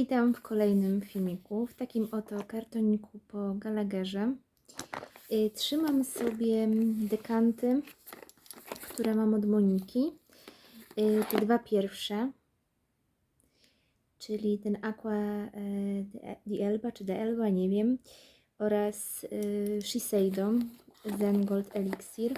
Witam w kolejnym filmiku, w takim oto kartoniku po Gallagherze. Y, Trzymam sobie dekanty, które mam od Moniki. Y, Te dwa pierwsze, czyli ten Aqua e, di Elba, czy de Elba, nie wiem, oraz y, Shiseido Zen Gold Elixir.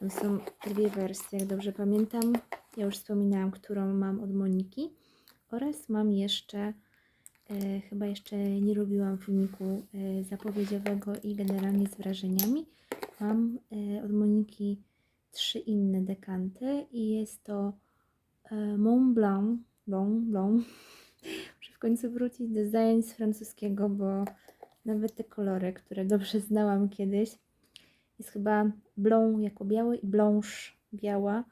Tam są dwie wersje, jak dobrze pamiętam. Ja już wspominałam, którą mam od Moniki. Oraz mam jeszcze, e, chyba jeszcze nie robiłam filmiku e, zapowiedziowego i generalnie z wrażeniami. Mam e, od Moniki trzy inne dekanty i jest to Mont Blanc, Blanc, Blanc. Muszę w końcu wrócić do zdań z francuskiego, bo nawet te kolory, które dobrze znałam kiedyś, jest chyba Blanc jako biały i Blanche biała,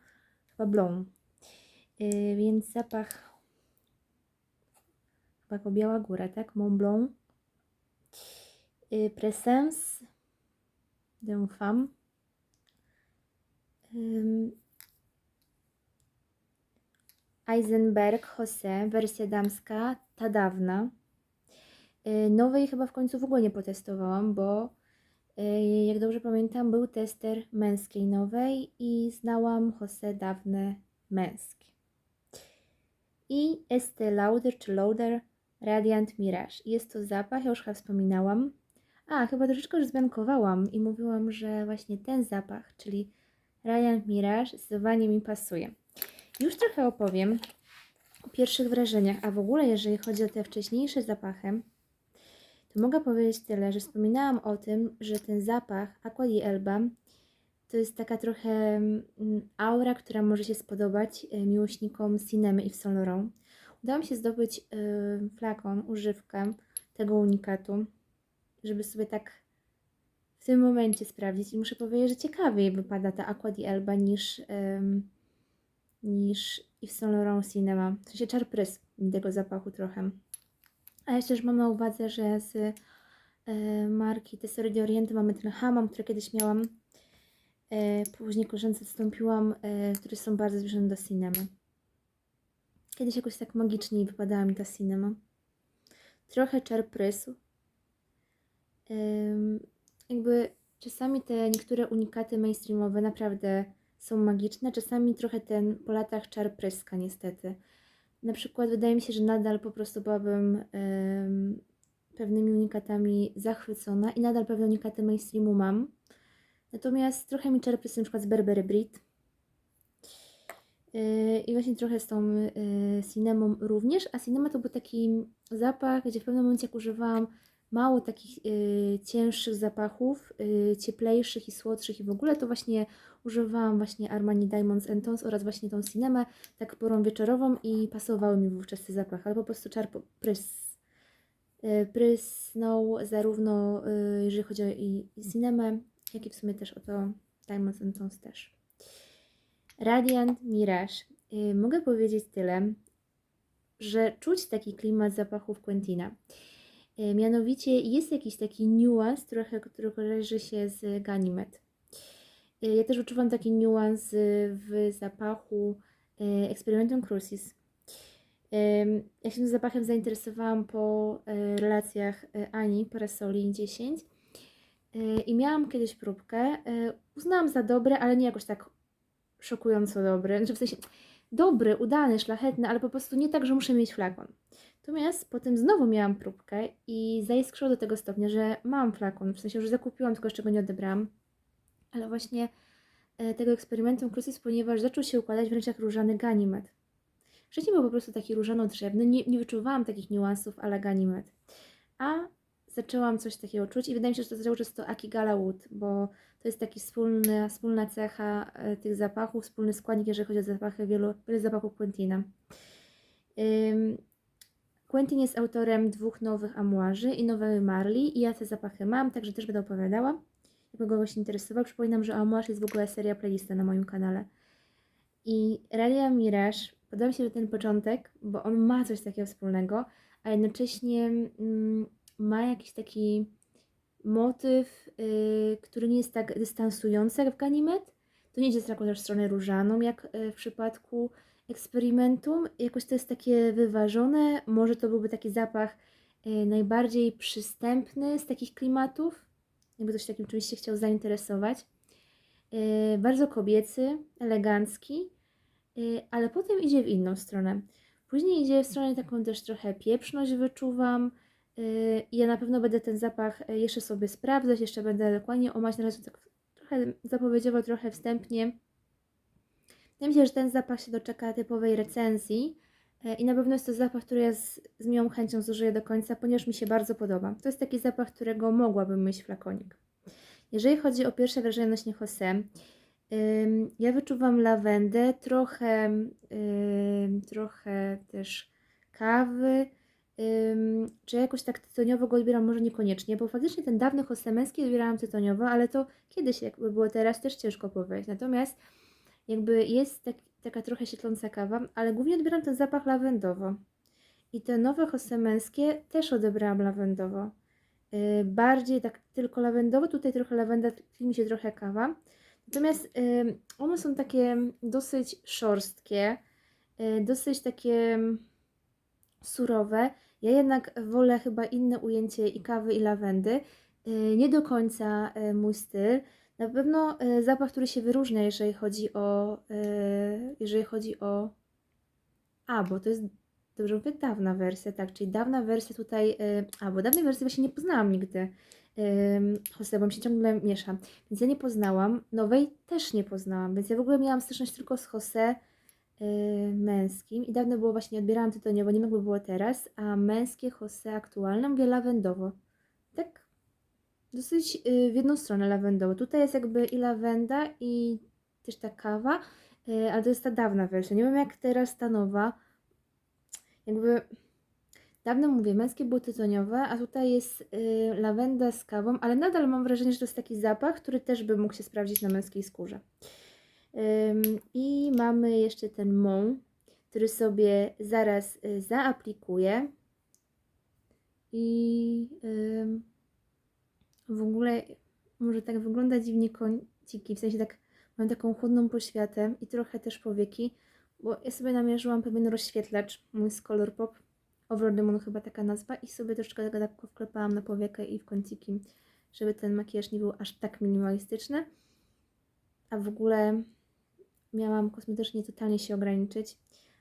chyba Blanc. E, więc zapach chyba Biała Góra, tak? Mont Blanc. Y, Presence d'une femme. Eisenberg Jose, wersja damska, ta dawna. Y, Nowej chyba w końcu w ogóle nie potestowałam, bo y, jak dobrze pamiętam, był tester męskiej nowej i znałam Jose dawne męskie. I Estee Lauder czy Lauder Radiant Mirage. Jest to zapach, ja już chyba wspominałam. A, chyba troszeczkę już zmiankowałam i mówiłam, że właśnie ten zapach, czyli Radiant Mirage, zdecydowanie mi pasuje. Już trochę opowiem o pierwszych wrażeniach, a w ogóle jeżeli chodzi o te wcześniejsze zapachy, to mogę powiedzieć tyle, że wspominałam o tym, że ten zapach Aqua di Elba to jest taka trochę mm, aura, która może się spodobać e, miłośnikom Cinemy i Saint Laurent. Udało mi się zdobyć y, flakon, używkę tego unikatu, żeby sobie tak w tym momencie sprawdzić. I muszę powiedzieć, że ciekawiej wypada ta Aqua di Elba niż, ym, niż Yves Saint Laurent Cinema. W sensie czar prys mi tego zapachu trochę. A jeszcze też mam na uwadze, że z y, marki Tesoro di Oriente mamy ten hamam, który kiedyś miałam. Y, później koleżance odstąpiłam, y, które są bardzo zbliżone do Cinemy. Kiedyś jakoś tak magicznie wypadała mi ta cinema. Trochę czar prysu. Jakby czasami te niektóre unikaty mainstreamowe naprawdę są magiczne, czasami trochę ten po latach czar pryska niestety. Na przykład wydaje mi się, że nadal po prostu byłabym ym, pewnymi unikatami zachwycona i nadal pewne unikaty mainstreamu mam. Natomiast trochę mi czar prys na przykład z Berbery Brit I właśnie trochę z tą cinemą również, a cinema to był taki zapach, gdzie w pewnym momencie jak używałam mało takich yy, cięższych zapachów, cieplejszych i słodszych i w ogóle to właśnie używałam właśnie Armani Diamonds Tones oraz właśnie tą cinemę tak porą wieczorową i pasowały mi wówczas te zapachy, ale po prostu czar po- prys, prysnął zarówno jeżeli chodzi o i, cinemę, jak i w sumie też o to Diamonds Tones też. Radiant Mirage. Y, mogę powiedzieć tyle, że czuć taki klimat zapachów Quentina. Y, mianowicie jest jakiś taki niuans, trochę, który kojarzy się z Ganymed. Y, ja też odczuwam taki niuans w zapachu Experimentum Crucis. Ja się tym zapachem zainteresowałam po relacjach Ani Parasoli 10 y, i miałam kiedyś próbkę. Uznałam za dobre, ale nie jakoś tak szokująco dobry. Znaczy w sensie dobry, udany, szlachetny, ale po prostu nie tak, że muszę mieć flakon. Natomiast potem znowu miałam próbkę i zaiskrzyło do tego stopnia, że mam flakon, w sensie, że zakupiłam, tylko jeszcze go nie odebrałam. Ale właśnie e, tego eksperymentu Crucis, ponieważ zaczął się układać wręcz jak różany Ganymed. Wcześniej był po prostu taki różano-drzewny, nie, nie wyczuwałam takich niuansów ale Ganymed. A zaczęłam coś takiego czuć i wydaje mi się, że to cały czas to Akigala Wood, bo to jest taki wspólny, wspólna cecha e, tych zapachów, wspólny składnik, jeżeli chodzi o zapachy wielu, wielu zapachów Quentina. Quentin jest autorem dwóch nowych amuarzy i nowej Marley i ja te zapachy mam, także też będę opowiadała. Jakby kogoś interesował, przypominam, że amuarz jest w ogóle seria playlista na moim kanale. I Radia Mirage, podoba mi się ten początek, bo on ma coś takiego wspólnego, a jednocześnie mm, ma jakiś taki motyw, y, który nie jest tak dystansujący jak w Ganymed. To nie idzie tylko też w stronę różaną, jak y, w przypadku eksperymentum. Jakoś to jest takie wyważone. Może to byłby taki zapach e, najbardziej przystępny z takich klimatów. Jakby ktoś takim czymś się chciał zainteresować. E, Bardzo kobiecy, elegancki, e, ale potem idzie w inną stronę. Później idzie w stronę taką też trochę pieprzność wyczuwam. Ja na pewno będę ten zapach e, jeszcze sobie sprawdzać, jeszcze będę dokładnie omać, na razie tak trochę zapowiedziowo, trochę wstępnie. Wydaje mi się, że ten zapach się doczeka typowej recenzji e, i na pewno jest to zapach, który ja z, z miłą chęcią zużyję do końca, ponieważ mi się bardzo podoba. To jest taki zapach, którego mogłabym mieć flakonik. Jeżeli chodzi o pierwsze wrażenie odnośnie Jose, ja wyczuwam lawendę, trochę, trochę też kawy, czy jakoś tak tytoniowo go odbieram, może niekoniecznie, bo faktycznie ten dawny Jose męski odbierałam tytoniowo, ale to kiedyś jakby było teraz też ciężko powiedzieć. Natomiast jakby jest tak, taka trochę świetląca kawa, ale głównie odbieram ten zapach lawendowo. I te nowe Jose męskie też odebrałam lawendowo. Yy, bardziej tak tylko lawendowo, tutaj trochę lawenda, mi się trochę kawa. Natomiast one są takie dosyć szorstkie, yy, dosyć takie surowe. Ja jednak wolę chyba inne ujęcie i kawy, i lawendy. Yy, Nie do końca yy, mój styl. Na pewno yy, zapach, który się wyróżnia, jeżeli chodzi o, jeżeli chodzi o. A, bo to jest dobrze mówię, dawna wersja, tak, czyli dawna wersja tutaj. A, bo dawnej wersji właśnie nie poznałam nigdy. Jose, bo mi się ciągle miesza. Więc ja nie poznałam. Nowej też nie poznałam, więc ja w ogóle miałam styczność tylko z Jose męskim i dawno było właśnie, odbierałam tytoniowo, nie jakby było teraz, a męskie Jose aktualne mówię lawendowo. Tak dosyć yy, w jedną stronę lawendowo. Tutaj jest jakby i lawenda i też ta kawa, yy, ale to jest ta dawna wersja. Nie wiem jak teraz ta nowa. Jakby dawno mówię, męskie było tytoniowe, a tutaj jest lawenda z kawą, ale nadal mam wrażenie, że to jest taki zapach, który też by mógł się sprawdzić na męskiej skórze. I mamy jeszcze ten mą, który sobie zaraz y, zaaplikuję. I w ogóle może tak wygląda dziwnie kąciki, w sensie tak mam taką chłodną poświatę i trochę też powieki, bo ja sobie namierzyłam pewien rozświetlacz, mój z Color Pop, Over chyba taka nazwa i sobie troszeczkę tak lekko wklepałam na powiekę i w kąciki, żeby ten makijaż nie był aż tak minimalistyczny. A w ogóle miałam kosmetycznie totalnie się ograniczyć,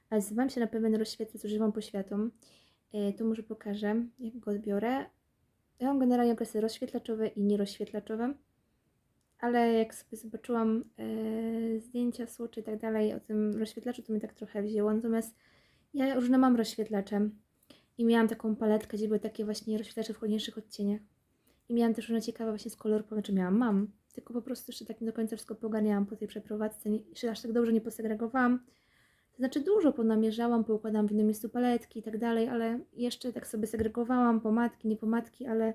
ale zdecydowałam się na pewien rozświetlacz używam poświatą. Yy, tu może pokażę, jak go odbiorę. Ja mam generalnie okresy rozświetlaczowe i nierozświetlaczowe, ale jak sobie zobaczyłam yy, zdjęcia, słocze i tak dalej o tym rozświetlaczu, to mi tak trochę wzięło. Natomiast ja różne mam rozświetlacze i miałam taką paletkę, gdzie były takie właśnie rozświetlacze w chłodniejszych odcieniach. I miałam też różne ciekawe właśnie z koloru, czy miałam, mam, tylko po prostu jeszcze tak nie do końca wszystko poganiałam po tej przeprowadzce, jeszcze aż tak dobrze nie posegregowałam. To znaczy dużo ponamierzałam, poukładałam w innym miejscu paletki i tak dalej, ale jeszcze tak sobie segregowałam pomadki, nie pomadki, ale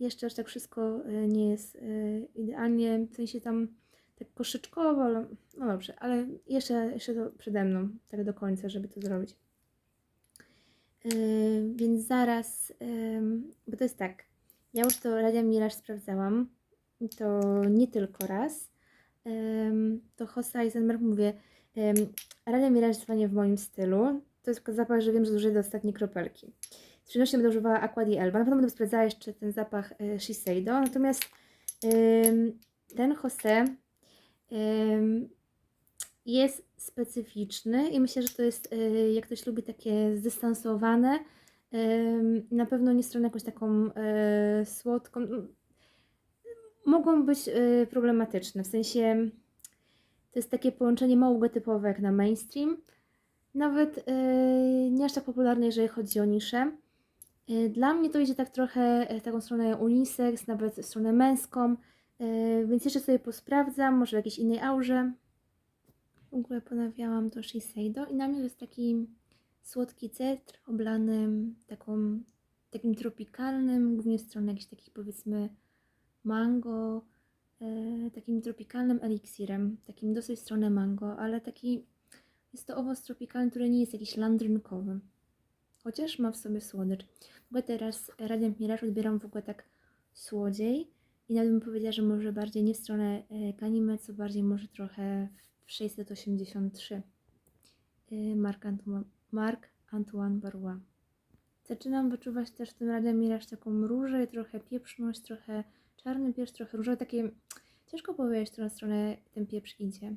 jeszcze aż tak wszystko y, nie jest y, idealnie, w sensie tam tak koszyczkowo, ale no dobrze, ale jeszcze, jeszcze to przede mną, tak do końca, żeby to zrobić. Yy, więc zaraz, ym, bo to jest tak, ja już to Radia Mirage sprawdzałam, to nie tylko raz. To Hossa Eisenberg mówię, Radia Mirage dzwonię w moim stylu. To jest zapach, że wiem, że zużyję do ostatniej kropelki. Z przyjemnością będę używała Aqua di Elba. Na pewno będę sprawdzała jeszcze ten zapach y, Shiseido. Natomiast ten Jose jest specyficzny i myślę, że to jest, y, jak ktoś lubi takie zdystansowane, na pewno nie stronę jakąś taką y, słodką. Mogą być y, problematyczne, w sensie to jest takie połączenie mało typowe jak na mainstream. Nawet y, nie aż tak popularne, jeżeli chodzi o niszę. Y, Dla mnie to idzie tak trochę y, w taką stronę unisex, nawet stronę męską, y, więc jeszcze sobie posprawdzam, może w jakiejś innej aurze. W ogóle ponawiałam to Shiseido i na mnie to jest taki słodki cetr oblany taką, takim tropikalnym, głównie w stronę jakichś takich powiedzmy mango, e, takim tropikalnym eliksirem, takim dosyć stronę mango, ale taki jest to owoc tropikalny, który nie jest jakiś landrynkowy. Chociaż ma w sobie słodycz. W ogóle teraz Radiant Mirage odbieram w ogóle tak słodziej i nawet bym powiedziała, że może bardziej nie w stronę e, Ganime, co bardziej może trochę w 683. y, Marc Antoine, Marc Antoine Barrois. Zaczynam wyczuwać też w tym Radia Miraż taką różę, trochę pieprzność, trochę czarny pieprz, trochę różowy, takie ciężko powiedzieć, w którą stronę ten pieprz idzie.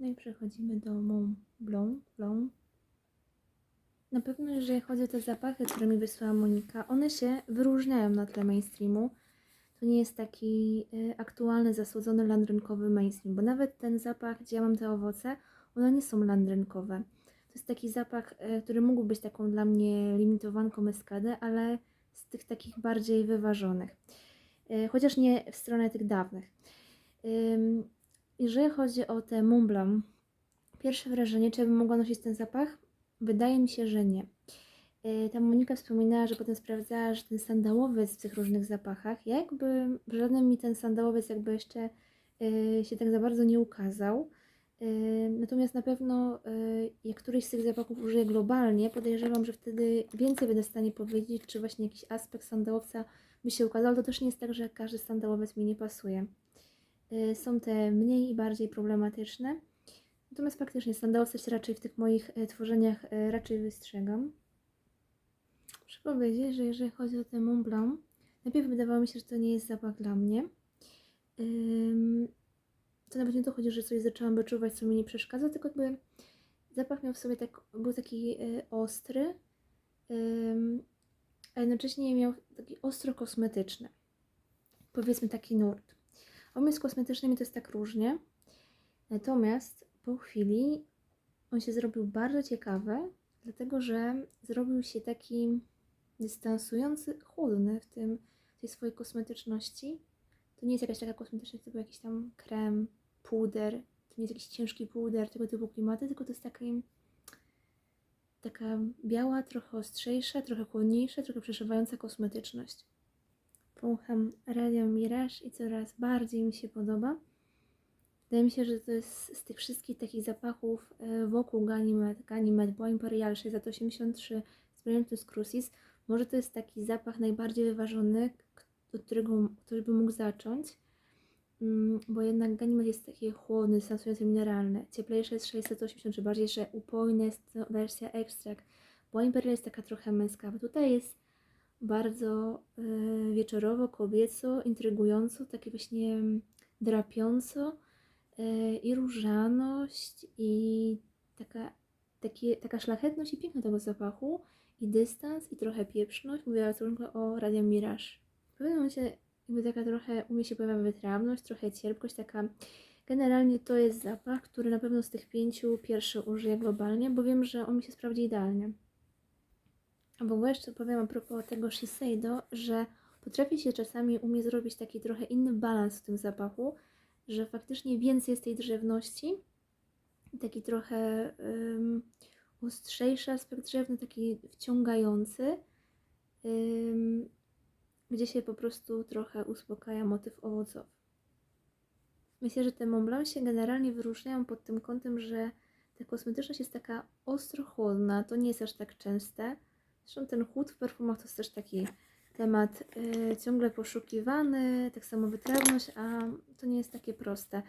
No i przechodzimy do Mont Blanc. Blanc. Na pewno, jeżeli chodzi o te zapachy, które mi wysłała Monika, one się wyróżniają na tle mainstreamu. To nie jest taki y, aktualny, zasłodzony landrynkowy mainstream, bo nawet ten zapach, gdzie ja mam te owoce, one nie są landrynkowe. To jest taki zapach, y, który mógł być taką dla mnie limitowanką eskadę, ale z tych takich bardziej wyważonych. Y, chociaż nie w stronę tych dawnych. Jeżeli chodzi o te Mont Blanc, pierwsze wrażenie, czy bym mogła nosić ten zapach? Wydaje mi się, że nie. Yy, Ta Monika wspominała, że potem sprawdzała, że ten sandałowiec w tych różnych zapachach, ja jakby w żadnym mi ten sandałowiec jakby jeszcze yy, się tak za bardzo nie ukazał. Natomiast na pewno jak któryś z tych zapachów użyję globalnie, podejrzewam, że wtedy więcej będę w stanie powiedzieć, czy właśnie jakiś aspekt sandałowca by się ukazał. To też nie jest tak, że każdy sandałowiec mi nie pasuje. Yy, Są te mniej i bardziej problematyczne. Natomiast faktycznie sandałowca się raczej w tych moich e, tworzeniach e, raczej wystrzegam. Muszę powiedzieć, że jeżeli chodzi o ten Mont Blanc, najpierw wydawało mi się, że to nie jest zapach dla mnie. To nawet nie to chodzi, że coś zaczęłam wyczuwać, co mi nie przeszkadza, tylko jakby zapach miał w sobie tak, był taki ostry, a jednocześnie miał taki ostro kosmetyczny. Powiedzmy taki nurt. On jest kosmetyczny, mi to jest tak różnie. Natomiast po chwili on się zrobił bardzo ciekawy, dlatego że zrobił się taki dystansujący, chłodny w tym w tej swojej kosmetyczności. To nie jest jakaś taka kosmetyczność typu jakiś tam krem, puder, to nie jest jakiś ciężki puder, tego typu klimaty, tylko to jest taki taka biała, trochę ostrzejsza, trochę chłodniejsza, trochę przeszywająca kosmetyczność. Wącham Radio Mirage i coraz bardziej mi się podoba. Wydaje mi się, że to jest z tych wszystkich takich zapachów e, wokół Ganymed, Ganymed, Bois Imperial 683, Spiritus Crucis, może to jest taki zapach najbardziej wyważony, od którego ktoś by mógł zacząć, bo jednak Ganymed jest taki chłodny, sensujący mineralny. Cieplejsze jest 683, bardziej, że upojne jest wersja ekstrakt. Bois Imperial jest taka trochę męska, bo tutaj jest bardzo e, wieczorowo, kobieco, intrygująco, takie właśnie mm, drapiąco e, i różaność i taka, taka szlachetność i piękno tego zapachu i dystans i trochę pieprzność. Mówiła ciągle o Radio Mirage. W pewnym momencie jakby taka trochę u mnie się pojawia wytrawność, trochę cierpkość, taka generalnie to jest zapach, który na pewno z tych pięciu pierwszy użyję globalnie, bo wiem, że on mi się sprawdzi idealnie. A w ogóle jeszcze powiem a propos tego Shiseido, że potrafi się czasami u mnie zrobić taki trochę inny balans w tym zapachu, że faktycznie więcej jest tej drzewności, taki trochę um, ostrzejszy aspekt drzewny, taki wciągający, gdzie się po prostu trochę uspokaja motyw owocowy. Myślę, że te Mont Blanc się generalnie wyróżniają pod tym kątem, że ta kosmetyczność jest taka ostro chłodna, to nie jest aż tak częste. Zresztą ten chłód w perfumach to jest też taki temat y, ciągle poszukiwany, tak samo wytrawność, a to nie jest takie proste.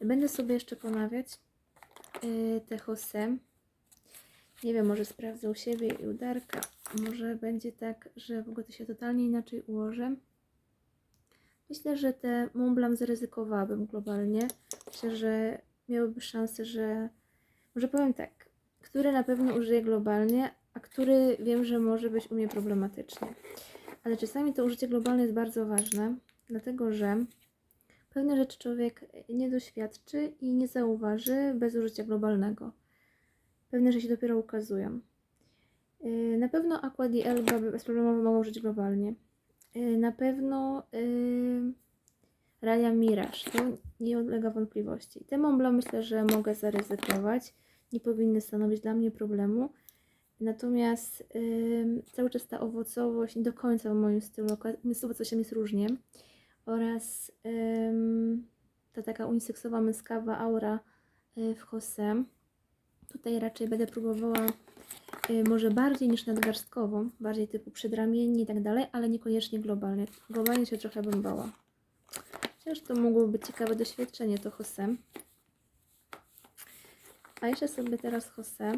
Będę sobie jeszcze ponawiać y, te Jose. Nie wiem, może sprawdzę u siebie i u Darka. Może będzie tak, że w ogóle to się totalnie inaczej ułoży. Myślę, że te Mont zaryzykowałabym globalnie. Myślę, że miałyby szansę, że... Może powiem tak, który na pewno użyję globalnie, a który wiem, że może być u mnie problematyczny. Ale czasami to użycie globalne jest bardzo ważne, dlatego że pewne rzeczy człowiek nie doświadczy i nie zauważy bez użycia globalnego. Pewne rzeczy się dopiero ukazują. Yy, Na pewno Aqua di Elba bezproblemowo mogą użyć globalnie. Yy, Na pewno yy, Radia Mirage, to nie ulega wątpliwości. Te Mont Blanc myślę, że mogę zaryzykować. Nie powinny stanowić dla mnie problemu. Natomiast cały czas ta owocowość nie do końca w moim stylu, z owocowością jest różnie. Oraz ta taka uniseksowa męskawa aura y, w Jose. Tutaj raczej będę próbowała y, może bardziej niż nadgarstkową, bardziej typu przedramiennie i tak dalej, ale niekoniecznie globalnie. Globalnie się trochę bym bała. Chociaż to mogło być ciekawe doświadczenie to Jose. A jeszcze sobie teraz Jose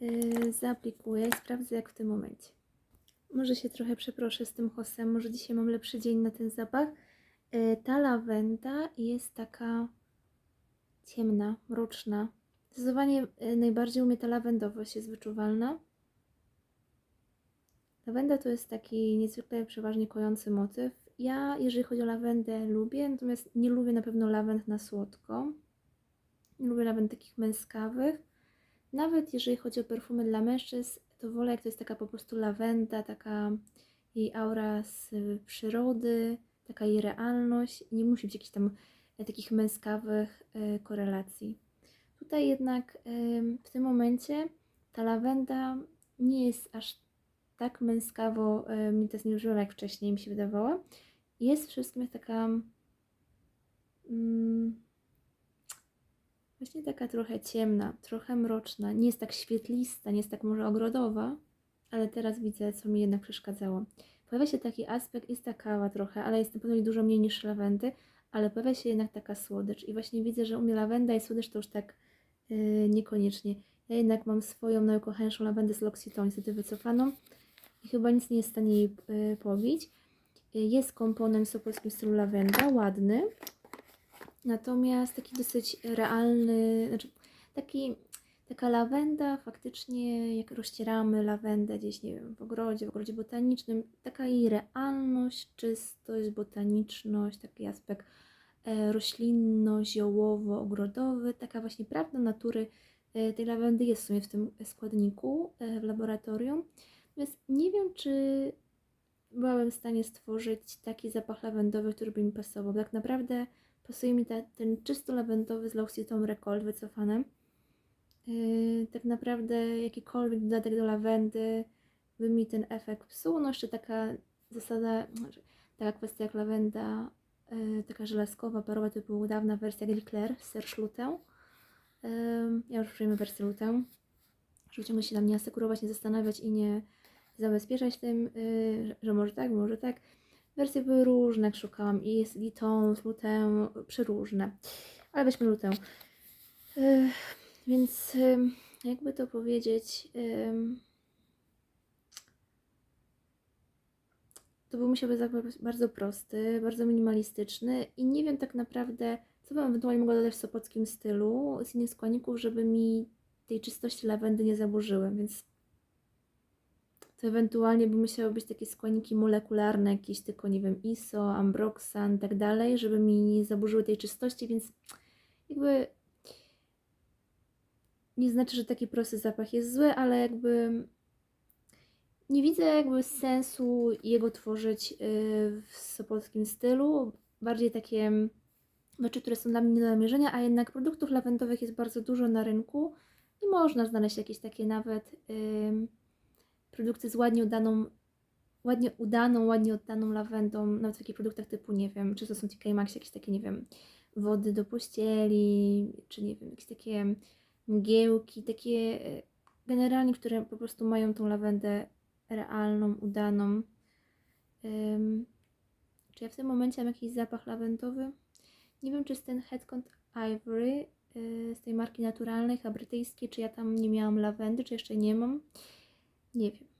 yy, zaaplikuję i sprawdzę jak w tym momencie. Może się trochę przeproszę z tym Josem, może dzisiaj mam lepszy dzień na ten zapach. Yy, ta lawenda jest taka ciemna, mroczna. Zdecydowanie yy, najbardziej u mnie ta lawendowość jest wyczuwalna. Lawenda to jest taki niezwykle przeważnie kojący motyw. Ja, jeżeli chodzi o lawendę, lubię, natomiast nie lubię na pewno lawend na słodko. Nie lubię lawend takich męskawych. Nawet jeżeli chodzi o perfumy dla mężczyzn, to wolę jak to jest taka po prostu lawenda, taka jej aura z przyrody, taka jej realność. Nie musi być jakichś tam e, takich męskawych e, korelacji. Tutaj jednak w tym momencie ta lawenda nie jest aż tak męskawo mi to nie używa jak wcześniej mi się wydawała. Jest wszystkim taka mm, właśnie taka trochę ciemna, trochę mroczna. Nie jest tak świetlista, nie jest tak może ogrodowa, ale teraz widzę, co mi jednak przeszkadzało. Pojawia się taki aspekt, jest ta kawa trochę, ale jest na pewno dużo mniej niż lawendy, ale pojawia się jednak taka słodycz. I właśnie widzę, że u mnie lawenda i słodycz to już tak yy, niekoniecznie. Ja jednak mam swoją najukochańszą lawendę z L'Occitane, niestety wycofaną i chyba nic nie jest w stanie jej y, pobić. Y, Jest komponent w polskim stylu lawenda, ładny, natomiast taki dosyć realny, znaczy taki, taka lawenda faktycznie, jak rozcieramy lawendę gdzieś, nie wiem, w ogrodzie, w ogrodzie botanicznym, taka jej realność, czystość, botaniczność, taki aspekt e, roślinno-ziołowo-ogrodowy, taka właśnie prawda natury e, tej lawendy jest w sumie w tym składniku e, w laboratorium. Natomiast nie wiem, czy byłabym w stanie stworzyć taki zapach lawendowy, który by mi pasował. Tak naprawdę pasuje mi ta, ten czysto lawendowy z L'Occitane Recold wycofany. Yy, tak naprawdę jakikolwiek dodatek do lawendy by mi ten efekt psuł. No jeszcze taka zasada, taka kwestia jak lawenda, yy, taka żelazkowa, parowa typu dawna wersja Glicler z Lutę. Yy, ja już przyjmę wersję Lutę, żeby ciągle się tam nie asekurować, nie zastanawiać i nie zabezpieczać tym, yy, że może tak, może tak. Wersje były różne, jak szukałam i jest Liton, Lutę, przeróżne. Ale weźmy Lutę. Yy, więc jakby to powiedzieć, to był musiał być bardzo prosty, bardzo minimalistyczny i nie wiem tak naprawdę, co bym ewentualnie mogła dodać w sopockim stylu z innych składników, żeby mi tej czystości lawendy nie zaburzyły, więc to ewentualnie by musiały być takie składniki molekularne, jakieś tylko, nie wiem, ISO, ambroxan i tak dalej, żeby mi nie zaburzyły tej czystości, więc jakby nie znaczy, że taki prosty zapach jest zły, ale jakby nie widzę jakby sensu jego tworzyć yy, w sopockim stylu. Bardziej takie rzeczy, które są dla mnie nie do namierzenia, a jednak produktów lawendowych jest bardzo dużo na rynku i można znaleźć jakieś takie nawet yy, produkty z ładnie udaną, ładnie udaną, ładnie oddaną lawendą, nawet w takich produktach typu, nie wiem, czy to są TK Maxx, jakieś takie, nie wiem, wody do pościeli, czy nie wiem, jakieś takie mgiełki, takie e, generalnie, które po prostu mają tą lawendę realną, udaną. Ym, czy ja w tym momencie mam jakiś zapach lawendowy? Nie wiem, czy jest ten Headcount Ivory yy, z tej marki naturalnej, a brytyjskiej, czy ja tam nie miałam lawendy, czy jeszcze nie mam. Nie wiem.